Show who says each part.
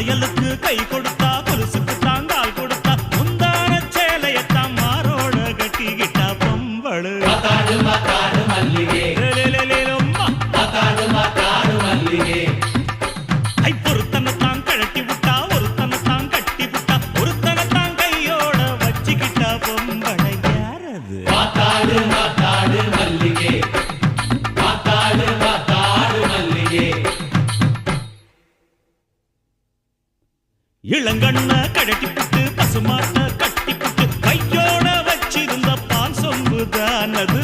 Speaker 1: கை கொடுத்தா கொலுசுக்கு தாங்கால் கொடுத்தா முந்தான சேலையத்தான் மாரோட கட்டிக்கிட்டா பொம்பளு.
Speaker 2: மாத்தாடு மல்லிகே.
Speaker 1: இளங்கண்ண கடட்டிப்பட்டு பசுமாட்ட கட்டிப்பட்டு கையோட வச்சிருந்த பான் சொம்புதான் அது.